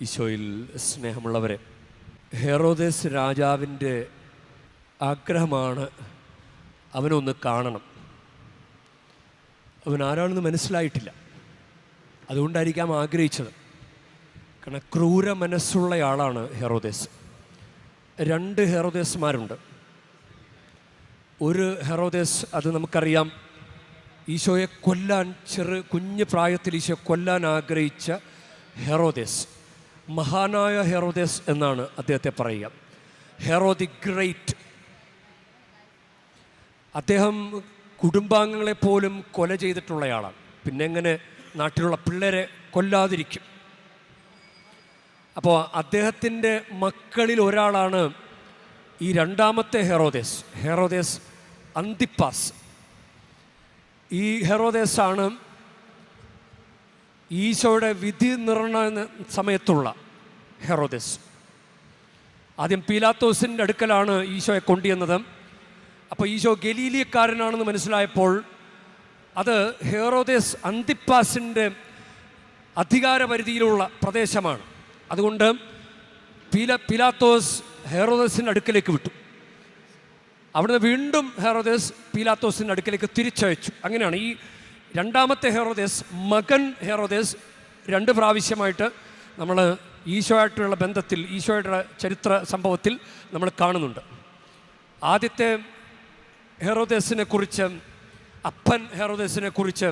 ഈശോയിൽ സ്നേഹമുള്ളവരെ ഹെറോദേസ് രാജാവിന്റെ ആഗ്രഹമാണ് അവനൊന്ന് കാണണം. അവൻ ആരാണെന്ന് മനസ്സിലായിട്ടില്ല. അതുകൊണ്ടായിരിക്കാം ആഗ്രഹിച്ചത്. കാരണം ക്രൂര മനസ്സുള്ളയാളാണ് ഹെറോദേസ്. രണ്ട് ഹെറോദേസ്മാരുണ്ട്. ഒരു ഹെറോദേസ് അത് നമുക്കറിയാം ഈശോയെ കൊല്ലാൻ ചെറു കുഞ്ഞു പ്രായത്തിൽ ഈശോയെ കൊല്ലാൻ ആഗ്രഹിച്ച ഹെറോദേസ്. മഹാനായ ഹെറോദേസ് എന്നാണ് അദ്ദേഹത്തെ പറയുക. Herod the Great. അദ്ദേഹം കുടുംബാംഗങ്ങളെ പോലും കൊല ചെയ്തിട്ടുള്ളയാളാണ്. പിന്നെ എങ്ങനെ നാട്ടിലുള്ള പിള്ളേരെ കൊല്ലാതിരിക്കും. അപ്പോൾ അദ്ദേഹത്തിന്റെ മക്കളിൽ ഒരാളാണ് ഈ രണ്ടാമത്തെ ഹെറോദേസ്. ഹെറോദേസ് അന്തിപ്പാസ്. ഈ ഹെറോദേസാണ് ഈശോയുടെ വിധി നിർണയ സമയത്തുള്ള ഹെറോദസ്. ആദ്യം പീലാത്തോസിന്റെ അടുക്കലാണ് ഈശോയെ കൊണ്ടുവന്നത്. അപ്പോൾ ഈശോ ഗലീലിയക്കാരനാണെന്ന് മനസ്സിലായപ്പോൾ അത് ഹെറോദേസ് അന്തിപ്പാസിന്റെ അധികാരപരിധിയിലുള്ള പ്രദേശമാണ്. അതുകൊണ്ട് പീല പീലാത്തോസ് ഹെറോദസിന്റെ അടുക്കലേക്ക് വിട്ടു. അവിടുന്ന് വീണ്ടും ഹെറോദേസ് പീലാത്തോസിന്റെ അടുക്കലേക്ക് തിരിച്ചയച്ചു. അങ്ങനെയാണ് ഈ രണ്ടാമത്തെ ഹെറോദേസ് മകൻ ഹെറോദേസ് രണ്ട് പ്രാവശ്യമായിട്ട് നമ്മൾ ഈശോയായിട്ടുള്ള ബന്ധത്തിൽ ഈശോയുടെ ചരിത്ര സംഭവത്തിൽ നമ്മൾ കാണുന്നുണ്ട്. ആദ്യത്തെ ഹെറോദേസിനെ കുറിച്ച് അപ്പൻ ഹെറോദേസിനെ കുറിച്ച്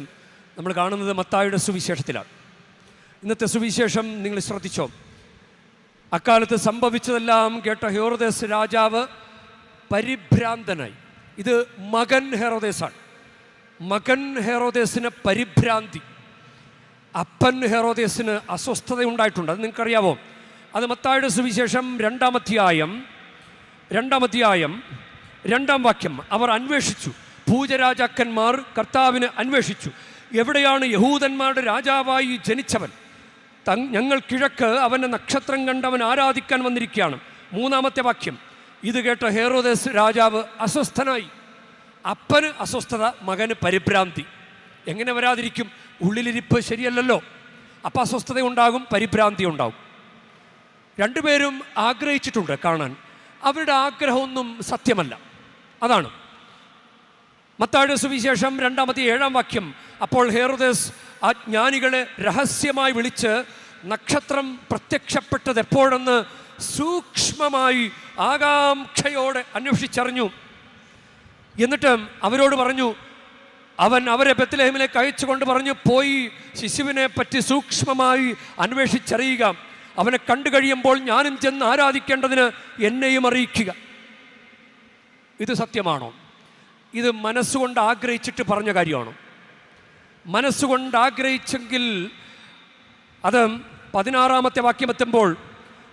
നമ്മൾ കാണുന്നത് മത്തായുടെ സുവിശേഷത്തിലാണ്. ഇന്നത്തെ സുവിശേഷം നിങ്ങൾ ശ്രദ്ധിച്ചോ? അക്കാലത്ത് സംഭവിച്ചതെല്ലാം കേട്ട ഹെറോദേസ് രാജാവ് പരിഭ്രാന്തനായി. ഇത് മകൻ ഹെറോദേസാണ്. മകൻ ഹെറോദേസിന് പരിഭ്രാന്തി. അപ്പൻ ഹെറോദേസിന് അസ്വസ്ഥതയുണ്ടായിട്ടുണ്ട്. അത് നിങ്ങൾക്കറിയാവോ? അത് മത്തായുടെ സുവിശേഷം രണ്ടാമധ്യായം രണ്ടാമധ്യായം രണ്ടാം വാക്യം. അവർ അന്വേഷിച്ചു. പൂജരാജാക്കന്മാർ കർത്താവിന് അന്വേഷിച്ചു. എവിടെയാണ് യഹൂദന്മാരുടെ രാജാവായി ജനിച്ചവൻ? ഞങ്ങൾ കിഴക്ക് അവന്റെ നക്ഷത്രം കണ്ടവൻ ആരാധിക്കാൻ വന്നിരിക്കുകയാണ്. മൂന്നാമത്തെ വാക്യം. ഇത് കേട്ട ഹേറോദേസ് രാജാവ് അസ്വസ്ഥനായി. അപ്പന് അസ്വസ്ഥത മകന് പരിഭ്രാന്തി. എങ്ങനെ വരാതിരിക്കും? ഉള്ളിലിരിപ്പ് ശരിയല്ലല്ലോ. അപ്പം അസ്വസ്ഥത ഉണ്ടാകും പരിഭ്രാന്തി ഉണ്ടാകും. രണ്ടുപേരും ആഗ്രഹിച്ചിട്ടുണ്ട് കാണാൻ. അവരുടെ ആഗ്രഹമൊന്നും സത്യമല്ല. അതാണ്. മത്താഴ സുവിശേഷം രണ്ടാമത്തെ ഏഴാം വാക്യം. അപ്പോൾ ഹേറുദേസ് ആ ജ്ഞാനികളെ രഹസ്യമായി വിളിച്ച് നക്ഷത്രം പ്രത്യക്ഷപ്പെട്ടത് എപ്പോഴെന്ന് സൂക്ഷ്മമായി ആകാംക്ഷയോടെ അന്വേഷിച്ചറിഞ്ഞു. എന്നിട്ട് അവരോട് പറഞ്ഞു അവൻ അവരെ ബത്തിലഹമിലേക്ക് അയച്ചുകൊണ്ട് പറഞ്ഞു പോയി ശിശുവിനെ പറ്റി സൂക്ഷ്മമായി അന്വേഷിച്ചറിയുക. അവനെ കണ്ടു കഴിയുമ്പോൾ ഞാനും ചെന്ന് ആരാധിക്കേണ്ടതിന് എന്നെയും അറിയിക്കുക. ഇത് സത്യമാണോ? ഇത് മനസ്സുകൊണ്ട് ആഗ്രഹിച്ചിട്ട് പറഞ്ഞ കാര്യമാണോ? മനസ്സുകൊണ്ട് ആഗ്രഹിച്ചെങ്കിൽ അത് പതിനാറാമത്തെ വാക്യം എത്തുമ്പോൾ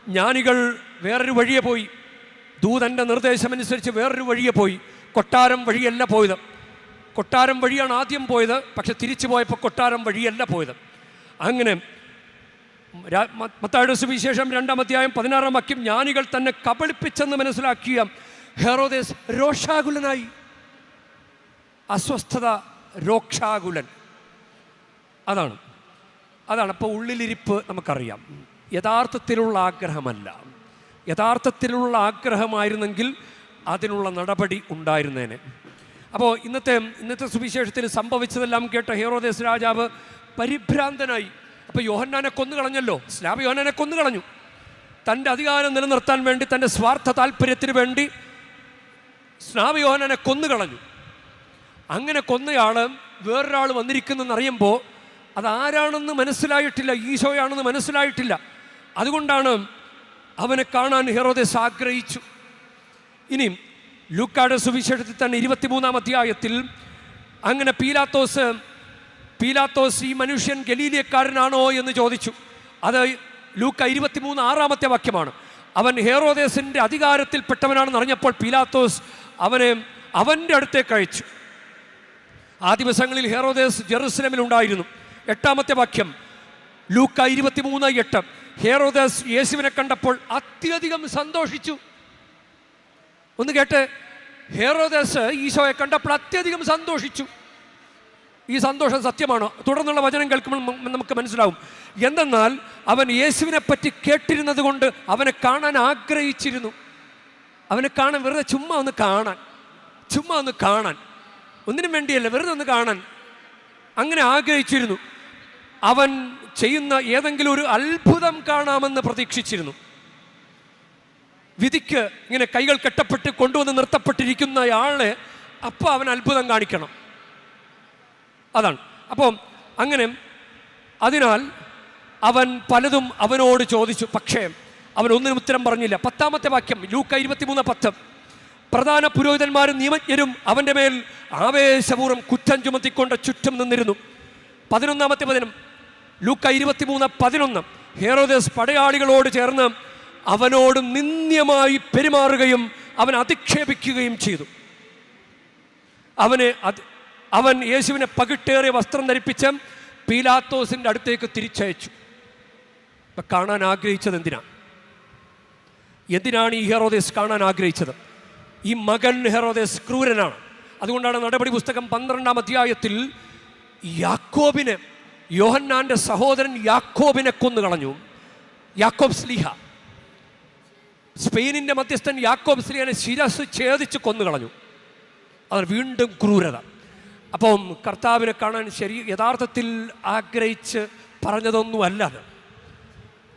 ജ്ഞാനികൾ വേറൊരു വഴിയെ പോയി. ദൂതന്റെ നിർദ്ദേശമനുസരിച്ച് വേറൊരു വഴിയെ പോയി. കൊട്ടാരം വഴിയല്ല പോയത്. കൊട്ടാരം വഴിയാണ് ആദ്യം പോയത്. പക്ഷെ തിരിച്ചു പോയപ്പോൾ കൊട്ടാരം വഴിയല്ല പോയത്. അങ്ങനെ മത്തായുടെ സുവിശേഷം രണ്ടാം അധ്യായം പതിനാറാം വാക്യം ജ്ഞാനികൾ തന്നെ കബളിപ്പിച്ചെന്ന് മനസ്സിലാക്കിയ ഹെറോദേസ് രോഷാകുലനായി. അസ്വസ്ഥത രോക്ഷാകുലൻ. അതാണ്. അതാണ്. അപ്പോൾ ഉള്ളിലിരിപ്പ് നമുക്കറിയാം. യഥാർത്ഥത്തിലുള്ള ആഗ്രഹമല്ല. യഥാർത്ഥത്തിലുള്ള ആഗ്രഹമായിരുന്നെങ്കിൽ അതിനുള്ള നടപടി ഉണ്ടായിരുന്നേനെ. അപ്പോൾ ഇന്നത്തെ ഇന്നത്തെ സുവിശേഷത്തിൽ സംഭവിച്ചതെല്ലാം കേട്ട ഹീറോദേസ് രാജാവ് പരിഭ്രാന്തനായി. അപ്പോൾ യോഹന്നാനെ കൊന്നു കളഞ്ഞല്ലോ സ്ലാബ് യോഹന്നാനെ കൊന്നു കളഞ്ഞു തന്റെ അധികാരം നിലനിർത്താൻ വേണ്ടി തന്റെ സ്വാർത്ഥ താല്പര്യത്തിന് വേണ്ടി സ്നാബ് യോഹന്നാനെ കൊന്നു കളഞ്ഞു അങ്ങനെ കൊന്നയാൾ വേറൊരാൾ വന്നിരിക്കുന്നെന്നറിയുമ്പോൾ അതാരാണെന്ന് മനസ്സിലായിട്ടില്ല ഈശോയാണെന്ന് മനസ്സിലായിട്ടില്ല. അതുകൊണ്ടാണ് അവനെ കാണാൻ ഹെറോദേസ് ആഗ്രഹിച്ചു. ഇനി ലൂക്കാട് സുവിശേഷത്തിൽ തന്നെ ഇരുപത്തിമൂന്നാം അധ്യായത്തിൽ അങ്ങനെ പീലാത്തോസ് പീലാത്തോസ് ഈ മനുഷ്യൻ ഗലീലിയക്കാരനാണോ എന്ന് ചോദിച്ചു. അത് ലൂക്ക ഇരുപത്തിമൂന്ന് ആറാമത്തെ വാക്യമാണ്. അവൻ ഹേറോദേസിന്റെ അധികാരത്തിൽപ്പെട്ടവനാണെന്ന് അറിഞ്ഞപ്പോൾ പീലാത്തോസ് അവനെ അവന്റെ അടുത്തേക്ക് അയച്ചു. ആ ദിവസങ്ങളിൽ ഹേറോദേസ് ജെറുസലേമിൽ ഉണ്ടായിരുന്നു. എട്ടാമത്തെ വാക്യം ലൂക്ക ഇരുപത്തിമൂന്ന് എട്ട്. ഹേറോദേസ് യേശുവിനെ കണ്ടപ്പോൾ അത്യധികം സന്തോഷിച്ചു. ഒന്ന് കേട്ട്. ഹെറോദേസ് ഈശോയെ കണ്ടപ്പോൾ അത്യധികം സന്തോഷിച്ചു. ഈ സന്തോഷം സത്യമാണോ? തുടർന്നുള്ള വചനം കേൾക്കുമ്പോൾ നമുക്ക് മനസ്സിലാവും. എന്തെന്നാൽ അവൻ യേശുവിനെ പറ്റി കേട്ടിരുന്നത് കൊണ്ട് അവനെ കാണാൻ ആഗ്രഹിച്ചിരുന്നു. അവനെ കാണാൻ വെറുതെ ചുമ്മാ ഒന്ന് കാണാൻ. ചുമ്മാ ഒന്ന് കാണാൻ. ഒന്നിനും വേണ്ടിയല്ല വെറുതെ ഒന്ന് കാണാൻ. അങ്ങനെ ആഗ്രഹിച്ചിരുന്നു. അവൻ ചെയ്യുന്ന ഏതെങ്കിലും ഒരു അത്ഭുതം കാണാമെന്ന് പ്രതീക്ഷിച്ചിരുന്നു. വിധിക്ക് ഇങ്ങനെ കൈകൾ കെട്ടപ്പെട്ട് കൊണ്ടുവന്ന് നിർത്തപ്പെട്ടിരിക്കുന്ന ആളെ അപ്പോൾ അവൻ അത്ഭുതം കാണിക്കണം. അതാണ്. അപ്പോൾ അങ്ങനെ അതിനാൽ അവൻ പലതും അവനോട് ചോദിച്ചു. പക്ഷേ അവൻ ഒന്നിനും ഉത്തരം പറഞ്ഞില്ല. പത്താമത്തെ വാക്യം ലൂക്ക ഇരുപത്തിമൂന്ന് പത്ത്. പ്രധാന പുരോഹിതന്മാരും നിയമജ്ഞരും അവന്റെ മേൽ ആവേശപൂർവം കുറ്റം ചുമത്തിക്കൊണ്ട് ചുറ്റും നിന്നിരുന്നു. പതിനൊന്നാമത്തെ പതിനം ലൂക്ക ഇരുപത്തിമൂന്ന് പതിനൊന്ന്. ഹേറോദേസ് പടയാളികളോട് ചേർന്ന് അവനോട് നിന്ദ്യമായി പെരുമാറുകയും അവൻ അധിക്ഷേപിക്കുകയും ചെയ്തു. അവന് അവൻ യേശുവിനെ പകിട്ടേറിയ വസ്ത്രം ധരിപ്പിച്ച് പീലാത്തോസിന്റെ അടുത്തേക്ക് തിരിച്ചയച്ചു. കാണാൻ ആഗ്രഹിച്ചത് എന്തിനാണ് എന്തിനാണ് ഈ ഹെറോദേസ് കാണാൻ ആഗ്രഹിച്ചത്? ഈ മകൻ ഹെറോദേസ് ക്രൂരനാണ്. അതുകൊണ്ടാണ് നടപടി പുസ്തകം പന്ത്രണ്ടാം അധ്യായത്തിൽ യാക്കോബിനെ യോഹന്നാന്റെ സഹോദരൻ യാക്കോബിനെ കൊന്നു കളഞ്ഞു യാക്കോബ് സ്ലിഹ. സ്പെയിനിന്റെ മധ്യസ്ഥൻ യാക്കോബ് സ്ലിയാനെ ശിരസ് ഛേദിച്ച് കൊന്നു കളഞ്ഞു അത് വീണ്ടും ക്രൂരത. അപ്പം കർത്താവിനെ കാണാൻ ശരി യഥാർത്ഥത്തിൽ ആഗ്രഹിച്ച് പറഞ്ഞതൊന്നുമല്ല അത്.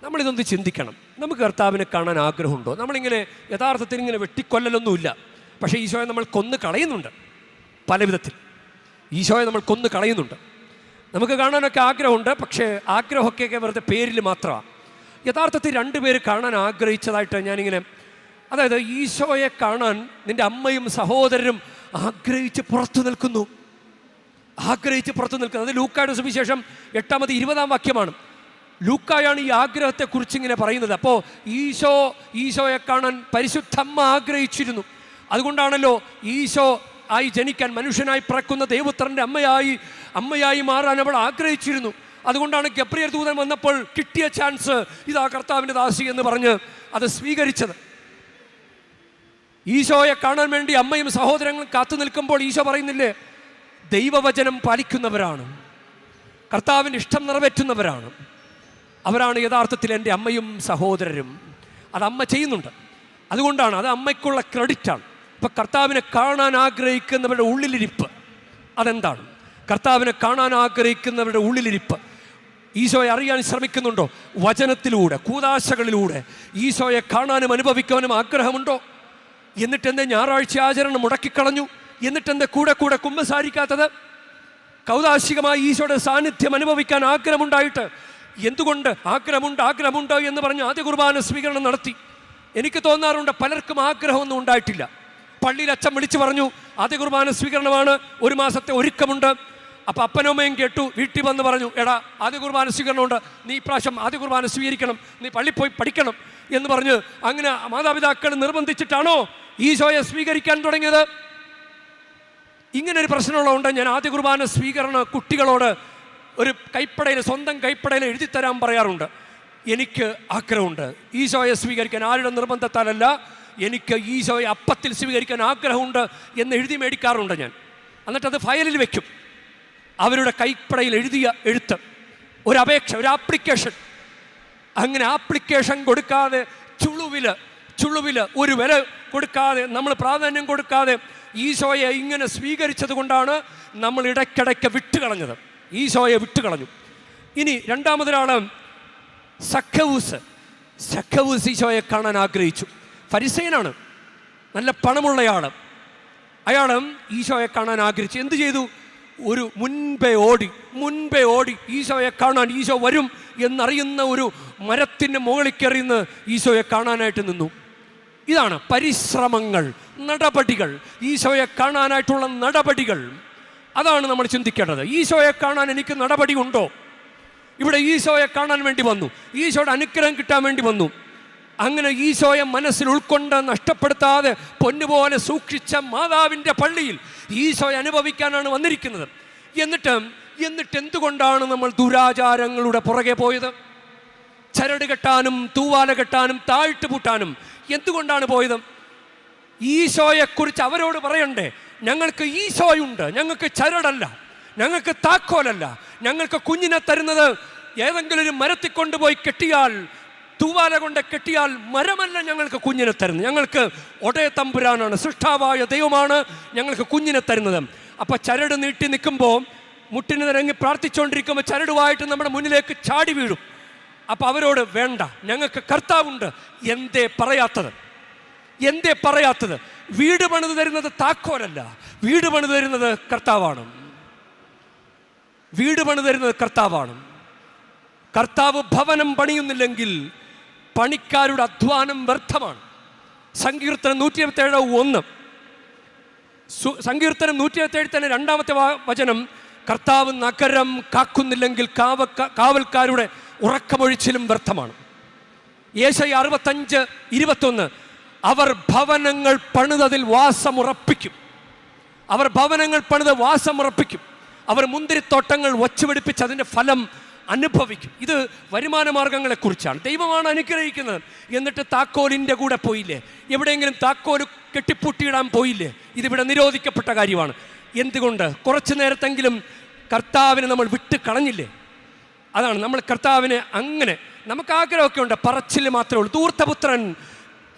നമ്മളിതൊന്ന് ചിന്തിക്കണം. നമുക്ക് കർത്താവിനെ കാണാൻ ആഗ്രഹമുണ്ടോ? നമ്മളിങ്ങനെ യഥാർത്ഥത്തിൽ ഇങ്ങനെ വെട്ടിക്കൊല്ലലൊന്നുമില്ല. പക്ഷേ ഈശോയെ നമ്മൾ കൊന്നു കളയുന്നുണ്ട് പല വിധത്തിൽ ഈശോയെ നമ്മൾ കൊന്നു കളയുന്നുണ്ട്. നമുക്ക് കാണാനൊക്കെ ആഗ്രഹമുണ്ട് പക്ഷേ ആഗ്രഹമൊക്കെ വെറുതെ പേരിൽ മാത്രമാണ്. യഥാർത്ഥത്തിൽ രണ്ടുപേര് കാണാൻ ആഗ്രഹിച്ചതായിട്ട് ഞാനിങ്ങനെ അതായത് ഈശോയെ കാണാൻ നിന്റെ അമ്മയും സഹോദരരും ആഗ്രഹിച്ച് പുറത്തു നിൽക്കുന്നു. ആഗ്രഹിച്ച് പുറത്തു നിൽക്കുന്നു. അത് ലൂക്കായുടെ സുവിശേഷം എട്ടാമത് ഇരുപതാം വാക്യമാണ്. ലൂക്കായാണ് ഈ ആഗ്രഹത്തെക്കുറിച്ച് ഇങ്ങനെ പറയുന്നത്. അപ്പോൾ ഈശോ ഈശോയെ കാണാൻ പരിശുദ്ധമ്മ ആഗ്രഹിച്ചിരുന്നു. അതുകൊണ്ടാണല്ലോ ഈശോ ആയി ജനിക്കാൻ മനുഷ്യനായി പിറക്കുന്ന ദൈവപുത്രന്റെ അമ്മയായി അമ്മയായി മാറാൻ അവൾ ആഗ്രഹിച്ചിരുന്നു. അതുകൊണ്ടാണ് ഗബ്രിയർ ദൂതൻ വന്നപ്പോൾ കിട്ടിയ ചാൻസ് ഇതാ കർത്താവിന്റെ ദാസി എന്ന് പറഞ്ഞ് അത് സ്വീകരിച്ചത്. ഈശോയെ കാണാൻ വേണ്ടി അമ്മയും സഹോദരങ്ങളും കാത്തു നിൽക്കുമ്പോൾ ഈശോ പറയുന്നില്ലേ ദൈവവചനം പാലിക്കുന്നവരാണ്. കർത്താവിന്റെ ഇഷ്ടം നിറവേറ്റുന്നവരാണ്. അവരാണ് യഥാർത്ഥത്തിൽ എന്റെ അമ്മയും സഹോദരരും. അത് അമ്മ ചെയ്യുന്നുണ്ട്. അതുകൊണ്ടാണ് അത് അമ്മയ്ക്കുള്ള ക്രെഡിറ്റാണ് ഇപ്പം കർത്താവിനെ കാണാൻ ആഗ്രഹിക്കുന്നവരുടെ ഉള്ളിലിരിപ്പ് അതെന്താണ്? കർത്താവിനെ കാണാൻ ആഗ്രഹിക്കുന്നവരുടെ ഉള്ളിലിരിപ്പ്. ഈശോയെ അറിയാൻ ശ്രമിക്കുന്നുണ്ടോ? വചനത്തിലൂടെ കൂതാശകളിലൂടെ. ഈശോയെ കാണാനും അനുഭവിക്കാനും ആഗ്രഹമുണ്ടോ? എന്നിട്ട് എന്തേ ഞായറാഴ്ച ആചരണം മുടക്കിക്കളഞ്ഞു? എന്നിട്ട് എന്തേ കൂടെ കൂടെ കുമ്പസാരിക്കാത്തത്? കൗതാശികമായി ഈശോയുടെ സാന്നിധ്യം അനുഭവിക്കാൻ ആഗ്രഹമുണ്ടായിട്ട് എന്തുകൊണ്ട് ആഗ്രഹമുണ്ട് ആഗ്രഹമുണ്ട് എന്ന് പറഞ്ഞ് ആദ്യ കുർബാന സ്വീകരണം നടത്തി. എനിക്ക് തോന്നാറുണ്ട് പലർക്കും ആഗ്രഹമൊന്നും ഉണ്ടായിട്ടില്ല. പള്ളിയിൽ അച്ഛൻ വിളിച്ചു പറഞ്ഞു ആദ്യ കുർബാന സ്വീകരണമാണ് ഒരു മാസത്തെ ഒരുക്കമുണ്ട്. അപ്പം അപ്പനമ്മയും കേട്ടു വീട്ടിൽ വന്ന് പറഞ്ഞു എടാ ആദ്യ കുർബാന സ്വീകരണമുണ്ട് നീ ഇപ്രാവശ്യം ആദ്യ കുർബാന സ്വീകരിക്കണം നീ പള്ളി പോയി പഠിക്കണം എന്ന് പറഞ്ഞ് അങ്ങനെ മാതാപിതാക്കൾ നിർബന്ധിച്ചിട്ടാണോ ഈശോയെ സ്വീകരിക്കാൻ തുടങ്ങിയത്? ഇങ്ങനൊരു പ്രശ്നമുള്ളതുകൊണ്ട് ഞാൻ ആദ്യ കുർബാന സ്വീകരണ കുട്ടികളോട് ഒരു കൈപ്പടയിൽ സ്വന്തം കൈപ്പടയിൽ എഴുതി തരാൻ പറയാറുണ്ട്. എനിക്ക് ആഗ്രഹമുണ്ട്. ഈശോയെ സ്വീകരിക്കാൻ ആരുടെ നിർബന്ധത്താലല്ല എനിക്ക് ഈശോയെ അപ്പത്തിൽ സ്വീകരിക്കാൻ ആഗ്രഹമുണ്ട് എന്ന് എഴുതി മേടിക്കാറുണ്ട് ഞാൻ. എന്നിട്ടത് ഫയലിൽ വെക്കും. അവരുടെ കൈപ്പടയിൽ എഴുതിയ എഴുത്ത് ഒരു അപേക്ഷ ഒരു ആപ്ലിക്കേഷൻ അങ്ങനെ ആപ്ലിക്കേഷൻ കൊടുക്കാതെ ചുളുവിൽ ചുളുവിൽ ഒരു വില കൊടുക്കാതെ നമ്മൾ പ്രാധാന്യം കൊടുക്കാതെ ഈശോയെ ഇങ്ങനെ സ്വീകരിച്ചത് കൊണ്ടാണ് നമ്മൾ ഇടയ്ക്കിടയ്ക്ക് വിട്ടുകളഞ്ഞത് ഈശോയെ വിട്ടുകളഞ്ഞു ഇനി രണ്ടാമതൊരാൾ സഖവൂസ് സഖവൂസ് ഈശോയെ കാണാൻ ആഗ്രഹിച്ചു. ഫരിസേനാണ് നല്ല പണമുള്ളയാൾ അയാളും ഈശോയെ കാണാൻ ആഗ്രഹിച്ചു. എന്ത് ചെയ്തു? ഒരു മുൻപേ ഓടി മുൻപേ ഓടി ഈശോയെ കാണാൻ ഈശോ വരും എന്നറിയുന്ന ഒരു മരത്തിന്റെ മുകളിൽ കയറിയുന്ന ഈശോയെ കാണാനായിട്ട് നിന്നു. ഇതാണ് പരിശ്രമങ്ങൾ നടപടികൾ. ഈശോയെ കാണാനായിട്ടുള്ള നടപടികൾ. അതാണ് നമ്മൾ ചിന്തിക്കേണ്ടത്. ഈശോയെ കാണാൻ എനിക്ക് നടപടി ഉണ്ടോ ഇവിടെ ഈശോയെ കാണാൻ വേണ്ടി വന്നു. ഈശോയുടെ അനുഗ്രഹം കിട്ടാൻ വേണ്ടി വന്നു. അങ്ങനെ ഈശോയെ മനസ്സിൽ ഉൾക്കൊണ്ട് നഷ്ടപ്പെടുത്താതെ പൊന്നുപോലെ സൂക്ഷിച്ച മാതാവിന്റെ പള്ളിയിൽ ഈശോയെ അനുഭവിക്കാനാണ് വന്നിരിക്കുന്നത്. എന്നിട്ട് എന്നിട്ട് എന്തുകൊണ്ടാണ് നമ്മൾ ദുരാചാരങ്ങളുടെ പുറകെ പോയത്? ചരട് കെട്ടാനും തൂവാല കെട്ടാനും താഴ്ത്തു പൂട്ടാനും എന്തുകൊണ്ടാണ് പോയത്? ഈശോയെക്കുറിച്ച് അവരോട് പറയണ്ടേ ഞങ്ങൾക്ക് ഈശോയുണ്ട് ഞങ്ങൾക്ക് ചരടല്ല ഞങ്ങൾക്ക് താക്കോലല്ല ഞങ്ങൾക്ക് കുഞ്ഞിനെ തരുന്നത് ഏതെങ്കിലും ഒരു മരത്തിൽ കൊണ്ടുപോയി കെട്ടിയാൽ തൂവാല കൊണ്ട് കെട്ടിയാൽ മരമല്ല ഞങ്ങൾക്ക് കുഞ്ഞിനെ തരുന്നത്. ഞങ്ങൾക്ക് ഒടയ തമ്പുരാനാണ് സൃഷ്ടാവായ ദൈവമാണ് ഞങ്ങൾക്ക് കുഞ്ഞിനെ തരുന്നത്. അപ്പോൾ ചരട് നീട്ടി നിൽക്കുമ്പോൾ മുട്ടിന് നിരങ്ങി പ്രാർത്ഥിച്ചുകൊണ്ടിരിക്കുമ്പോൾ ചരടുമായിട്ട് നമ്മുടെ മുന്നിലേക്ക് ചാടി വീഴും. അപ്പോൾ അവരോട് വേണ്ട ഞങ്ങൾക്ക് കർത്താവുണ്ട്. എന്തേ പറയാത്തത്? എന്തേ പറയാത്തത്? വീട് പണിത് തരുന്നത് താക്കോലല്ല. വീട് പണിത് തരുന്നത് കർത്താവാണ്. വീട് പണിത് തരുന്നത് കർത്താവാണ്. കർത്താവ് ഭവനം പണിയുന്നില്ലെങ്കിൽ പണിക്കാരുടെ അധ്വാനം വ്യർത്ഥമാണ്. സങ്കീർത്തനം നൂറ്റി ഇരുപത്തേഴ് ഒന്ന് സങ്കീർത്തനം നൂറ്റി ഇരുപത്തേഴ് തന്നെ രണ്ടാമത്തെ വചനം കർത്താവ് നഗരം കാക്കുന്നില്ലെങ്കിൽ കാവ കാവൽക്കാരുടെ ഉറക്കമൊഴിച്ചിലും വ്യർത്ഥമാണ്. യേശയ അറുപത്തഞ്ച് ഇരുപത്തൊന്ന് അവർ ഭവനങ്ങൾ പണിതതിൽ വാസമുറപ്പിക്കും. അവർ ഭവനങ്ങൾ പണിത് വാസമുറപ്പിക്കും. അവർ മുന്തിരിത്തോട്ടങ്ങൾ വച്ചുപിടിപ്പിച്ച് അതിന്റെ ഫലം അനുഭവിക്കും. ഇത് വരുമാന മാർഗങ്ങളെക്കുറിച്ചാണ് ദൈവമാണ് അനുഗ്രഹിക്കുന്നത്. എന്നിട്ട് താക്കോലിന്റെ കൂടെ പോയില്ലേ? എവിടെയെങ്കിലും താക്കോൽ കെട്ടിപ്പൂട്ടിയിടാൻ പോയില്ലേ? ഇതിവിടെ നിരോധിക്കപ്പെട്ട കാര്യമാണ്. എന്തുകൊണ്ട്? കുറച്ച് നേരത്തെങ്കിലും കർത്താവിനെ നമ്മൾ വിട്ട് കളഞ്ഞില്ലേ? അതാണ്. നമ്മൾ കർത്താവിനെ അങ്ങനെ നമുക്ക് ആഗ്രഹമൊക്കെ ഉണ്ട്. പറച്ചിൽ മാത്രമേ ഉള്ളൂ. ദൂർത്തപുത്രൻ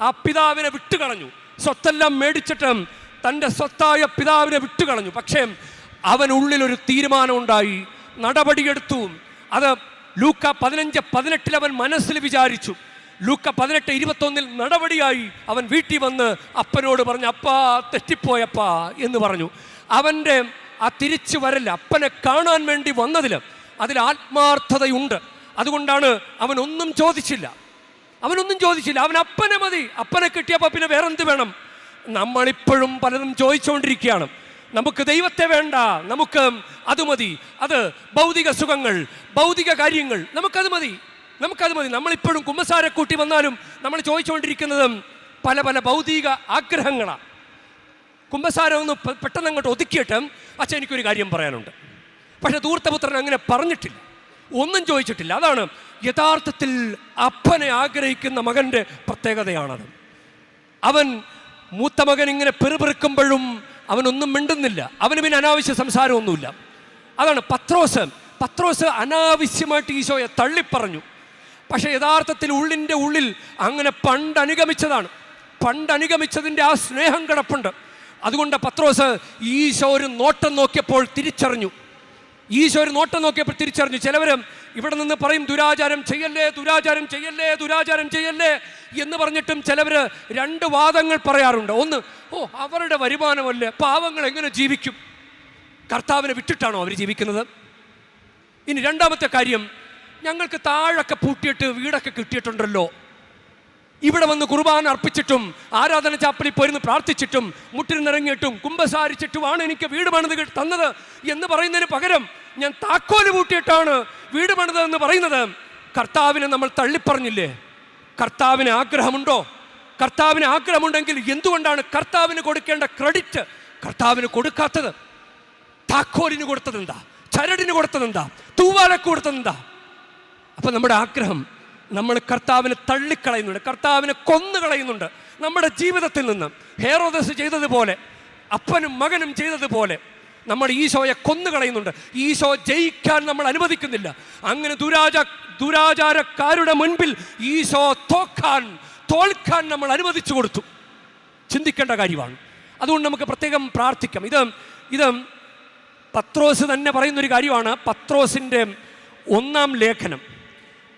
ആ പിതാവിനെ വിട്ടുകളഞ്ഞു സ്വത്തെല്ലാം മേടിച്ചിട്ട് തന്റെ സ്വത്തായ പിതാവിനെ വിട്ടുകളഞ്ഞു പക്ഷേ അവനുള്ളിലൊരു തീരുമാനമുണ്ടായി നടപടിയെടുത്തു. അത് ലൂക്ക പതിനഞ്ച് പതിനെട്ടിൽ അവൻ മനസ്സിൽ വിചാരിച്ചു. ലൂക്ക പതിനെട്ട് ഇരുപത്തൊന്നിൽ നടപടിയായി അവൻ വീട്ടിൽ വന്ന് അപ്പനോട് പറഞ്ഞു അപ്പാ തെറ്റിപ്പോയപ്പാ എന്ന് പറഞ്ഞു. അവന്റെ ആ തിരിച്ചു വരല്ല അപ്പനെ കാണാൻ വേണ്ടി വന്നതിൽ അതിൽ ആത്മാർത്ഥതയുണ്ട്. അതുകൊണ്ടാണ് അവനൊന്നും ചോദിച്ചില്ല. അവനൊന്നും ചോദിച്ചില്ല. അവൻ അപ്പനെ മതി. അപ്പനെ കിട്ടിയപ്പോൾ പിന്നെ വേറെന്ത് വേണം? നമ്മളിപ്പോഴും പലതും ചോദിച്ചുകൊണ്ടിരിക്കുകയാണ്. നമുക്ക് ദൈവത്തെ വേണ്ട. നമുക്ക് അത് മതി. അത് ഭൗതിക സുഖങ്ങൾ ഭൗതിക കാര്യങ്ങൾ. നമുക്കത് മതി. നമുക്കത് മതി. നമ്മളിപ്പോഴും കുമ്പസാരെ കൂട്ടി വന്നാലും നമ്മൾ ചോദിച്ചുകൊണ്ടിരിക്കുന്നത് പല പല ഭൗതിക ആഗ്രഹങ്ങളാണ് കുമ്പസാരം ഒന്ന് പെട്ടെന്ന് അങ്ങോട്ട് ഒതുക്കിയിട്ട് അച്ഛൻ എനിക്കൊരു കാര്യം പറയാനുണ്ട്. പക്ഷെ ദൂർത്തപുത്രൻ അങ്ങനെ പറഞ്ഞിട്ടില്ല. ഒന്നും ചോദിച്ചിട്ടില്ല. അതാണ് യഥാർത്ഥത്തിൽ അപ്പനെ ആഗ്രഹിക്കുന്ന മകന്റെ പ്രത്യേകതയാണത്. അവൻ മൂത്ത മകൻ ഇങ്ങനെ പെറുപെറുക്കുമ്പോഴും അവനൊന്നും മിണ്ടുന്നില്ല. അവന് പിന്നെ അനാവശ്യ സംസാരമൊന്നുമില്ല. അതാണ് പത്രോസ്. പത്രോസ് അനാവശ്യമായിട്ട് ഈശോയെ തള്ളിപ്പറഞ്ഞു. പക്ഷേ യഥാർത്ഥത്തിൽ ഉള്ളിന്റെ ഉള്ളിൽ അങ്ങനെ പണ്ട് അനുഗമിച്ചതാണ് പണ്ട് അനുഗമിച്ചതിന്റെ ആ സ്നേഹം കിടപ്പുണ്ട്. അതുകൊണ്ട് പത്രോസ് ഈശോ ഒരു നോട്ടം നോക്കിയപ്പോൾ തിരിച്ചറിഞ്ഞു. ഈശോ ഒരു നോട്ടം നോക്കിയപ്പോൾ തിരിച്ചറിഞ്ഞു. ചിലവരും ഇവിടെ നിന്ന് പറയും ദുരാചാരം ചെയ്യല്ലേ ദുരാചാരം ചെയ്യല്ലേ ദുരാചാരം ചെയ്യല്ലേ എന്ന് പറഞ്ഞിട്ടും ചിലവർ രണ്ട് വാദങ്ങൾ പറയാറുണ്ട്. ഒന്ന് ഓ അവരുടെ വരുമാനമല്ലേ പാവങ്ങൾ എങ്ങനെ ജീവിക്കും? കർത്താവിനെ വിട്ടിട്ടാണോ അവർ ജീവിക്കുന്നത്? ഇനി രണ്ടാമത്തെ കാര്യം ഞങ്ങൾക്ക് താഴൊക്കെ പൂട്ടിയിട്ട് വീടൊക്കെ കിട്ടിയിട്ടുണ്ടല്ലോ ഇവിടെ വന്ന് കുർബാന അർപ്പിച്ചിട്ടും ആരാധന ചാപ്പലിൽ പോയിരുന്ന് പ്രാർത്ഥിച്ചിട്ടും മുട്ടിൽ നിറങ്ങിയിട്ടും കുമ്പസാരിച്ചിട്ടുമാണ് എനിക്ക് വീട് പണിത് തന്നത് എന്ന് പറയുന്നതിന് പകരം ഞാൻ താക്കോൽ പൂട്ടിയിട്ടാണ് വീട് പണിതതെന്ന് പറയുന്നത്. കർത്താവിനെ നമ്മൾ തള്ളിപ്പറഞ്ഞില്ലേ? കർത്താവിന് ആഗ്രഹമുണ്ടോ? കർത്താവിന് ആഗ്രഹമുണ്ടെങ്കിൽ എന്തുകൊണ്ടാണ് കർത്താവിന് കൊടുക്കേണ്ട ക്രെഡിറ്റ് കർത്താവിന് കൊടുക്കാത്തത്? താക്കോലിന് കൊടുത്തതെന്താ? ചരടിന് കൊടുത്തതെന്താ? തൂവാലക്ക് കൊടുത്തതെന്താ? അപ്പം നമ്മുടെ ആഗ്രഹം നമ്മൾ കർത്താവിനെ തള്ളിക്കളയുന്നുണ്ട് കർത്താവിനെ കൊന്നുകളയുന്നുണ്ട് നമ്മുടെ ജീവിതത്തിൽ നിന്ന്. ഹേറോദസ് ചെയ്തതുപോലെ അപ്പനും മകനും ചെയ്തതുപോലെ നമ്മൾ ഈശോയെ കൊന്നുകളയുന്നുണ്ട്. ഈശോ ജയിക്കാൻ നമ്മൾ അനുവദിക്കുന്നില്ല. അങ്ങനെ ദുരാച ദുരാചാരക്കാരുടെ മുൻപിൽ ഈശോ തോക്കാൻ തോൽക്കാൻ നമ്മൾ അനുവദിച്ചു കൊടുത്തു. ചിന്തിക്കേണ്ട കാര്യമാണ്. അതുകൊണ്ട് നമുക്ക് പ്രത്യേകം പ്രാർത്ഥിക്കാം. ഇത് ഇത് പത്രോസ് തന്നെ പറയുന്നൊരു കാര്യമാണ്. പത്രോസിന്റെ ഒന്നാം ലേഖനം.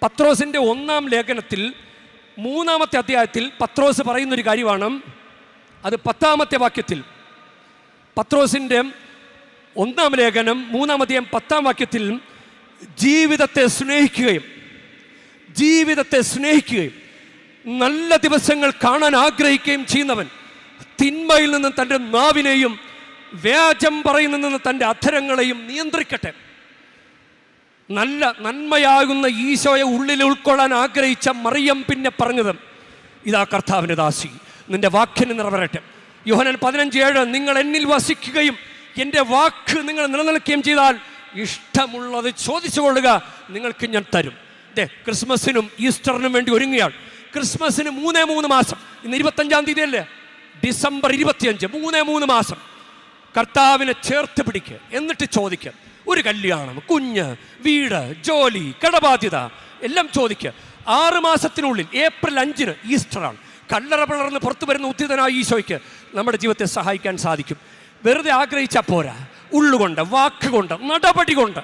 പത്രോസിന്റെ ഒന്നാം ലേഖനത്തിൽ മൂന്നാമത്തെ അധ്യായത്തിൽ പത്രോസ് പറയുന്നൊരു കാര്യമാണ്. അത് പത്താമത്തെ വാക്യത്തിൽ. പത്രോസിന്റെ ഒന്നാം ലേഖനം മൂന്നാമധ്യം പത്താം വാക്യത്തിൽ ജീവിതത്തെ സ്നേഹിക്കുകയും ജീവിതത്തെ സ്നേഹിക്കുകയും നല്ല ദിവസങ്ങൾ കാണാൻ ആഗ്രഹിക്കുകയും ചെയ്യുന്നവൻ തിന്മയിൽ നിന്ന് തന്റെ നാവിനെയും വ്യാജം പറയുന്നതിൽ നിന്ന് തന്റെ അധരങ്ങളെയും നിയന്ത്രിക്കട്ടെ. നല്ല നന്മയാകുന്ന ഈശോയെ ഉള്ളിൽ ഉൾക്കൊള്ളാൻ ആഗ്രഹിച്ച മറിയം പിന്നെ പറഞ്ഞത് ഇതാ കർത്താവിന്റെ ദാസി നിന്റെ വാക്കിന് നിറവേറട്ടെ. യോഹനൻ പതിനഞ്ച് ഏഴ് നിങ്ങൾ എന്നിൽ വസിക്കുകയും എന്റെ വാക്ക് നിങ്ങൾ നിലനിൽക്കുകയും ചെയ്താൽ ഇഷ്ടമുള്ളത് ചോദിച്ചു കൊള്ളുക നിങ്ങൾക്ക് ഞാൻ തരും. ദേ ക്രിസ്മസിനും ഈസ്റ്ററിനും വേണ്ടി ഒരുങ്ങുകയാണ്. ക്രിസ്മസിന് മൂന്നേ മൂന്ന് മാസം. ഇന്ന് ഇരുപത്തഞ്ചാം തീയതി അല്ലേ ഡിസംബർ ഇരുപത്തിയഞ്ച് മൂന്നേ മൂന്ന് മാസം. കർത്താവിനെ ചേർത്ത് പിടിക്കുക എന്നിട്ട് ചോദിക്കുക ഒരു കല്യാണം കുഞ്ഞ് വീട് ജോലി കടബാധ്യത എല്ലാം ചോദിക്കുക. ആറ് മാസത്തിനുള്ളിൽ ഏപ്രിൽ അഞ്ചിന് ഈസ്റ്ററാണ്. കല്ലറ പിളർന്ന് പുറത്തു വരുന്ന ഉദ്ധിതനായ ഈശോയ്ക്ക് നമ്മുടെ ജീവിതത്തെ സഹായിക്കാൻ സാധിക്കും. വെറുതെ ആഗ്രഹിച്ചാൽ പോരാ. ഉള്ളുകൊണ്ട് വാക്കുകൊണ്ട് നടപടി കൊണ്ട്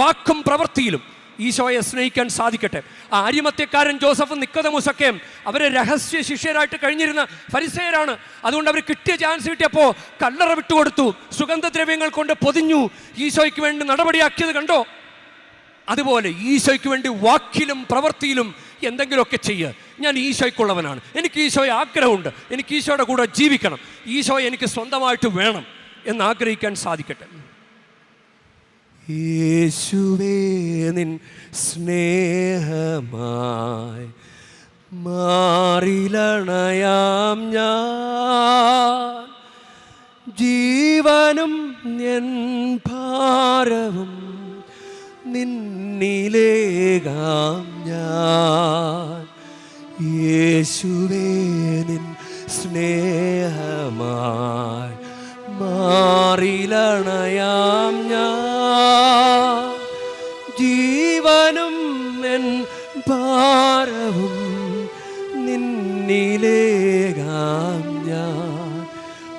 വാക്കും പ്രവൃത്തിയിലും ഈശോയെ സ്നേഹിക്കാൻ സാധിക്കട്ടെ. ആ അരിമത്യക്കാരൻ ജോസഫും നിക്കതമുസൊക്കെയും അവരെ രഹസ്യ ശിഷ്യരായിട്ട് കഴിഞ്ഞിരുന്ന ഫരിസേയരാണ്. അതുകൊണ്ട് അവർ കിട്ടിയ ചാൻസ് കിട്ടിയപ്പോൾ കല്ലറ വിട്ടുകൊടുത്തു. സുഗന്ധദ്രവ്യങ്ങൾ കൊണ്ട് പൊതിഞ്ഞു. ഈശോയ്ക്ക് വേണ്ടി നടപടിയാക്കിയത് കണ്ടോ? അതുപോലെ ഈശോയ്ക്ക് വേണ്ടി വാക്കിലും പ്രവൃത്തിയിലും എന്തെങ്കിലുമൊക്കെ ചെയ്യുക ഞാൻ ഈശോയ്ക്കുള്ളവനാണ്. എനിക്ക് ഈശോയെ ആഗ്രഹമുണ്ട്. എനിക്ക് ഈശോയുടെ കൂടെ ജീവിക്കണം. ഈശോയെ എനിക്ക് സ്വന്തമായിട്ട് വേണം എന്ന് ആഗ്രഹിക്കാൻ സാധിക്കട്ടെ. യേശുവേ നിൻ സ്നേഹമായി മാറിലണയാം ഞാൻ. ജീവനും എൻ ഭാരവും നിന്നിലേകാം ഞാൻ. യേശുവേ നിൻ സ്നേഹമായി മാറിലണയാം ഞാൻ. ജീവനും എൻ ഭാരവും നിന്നിലേകാം ഞാൻ.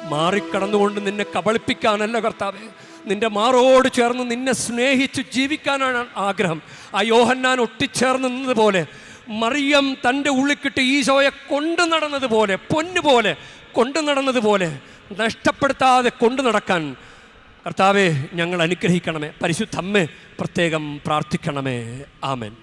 മാറിക്കടന്നുകൊണ്ട് നിന്നെ കബളിപ്പിക്കാനല്ല കർത്താവേ. നിന്റെ മാറോട് ചേർന്ന് നിന്നെ സ്നേഹിച്ച് ജീവിക്കാനാണ് ആഗ്രഹം. ആ യോഹന്നാൻ ഒട്ടിച്ചേർന്ന് നിന്നതുപോലെ മറിയം തന്റെ ഉള്ളിക്കിട്ട് ഈശോയെ കൊണ്ടു നടന്നതുപോലെ പൊന്നുപോലെ കൊണ്ടു നടന്നതുപോലെ നഷ്ടപ്പെടുത്താതെ കൊണ്ടു നടക്കാൻ കർത്താവെ ഞങ്ങൾ അനുഗ്രഹിക്കണമേ. പരിശുദ്ധമ്മേ പ്രത്യേകം പ്രാർത്ഥിക്കണമേ. ആമൻ.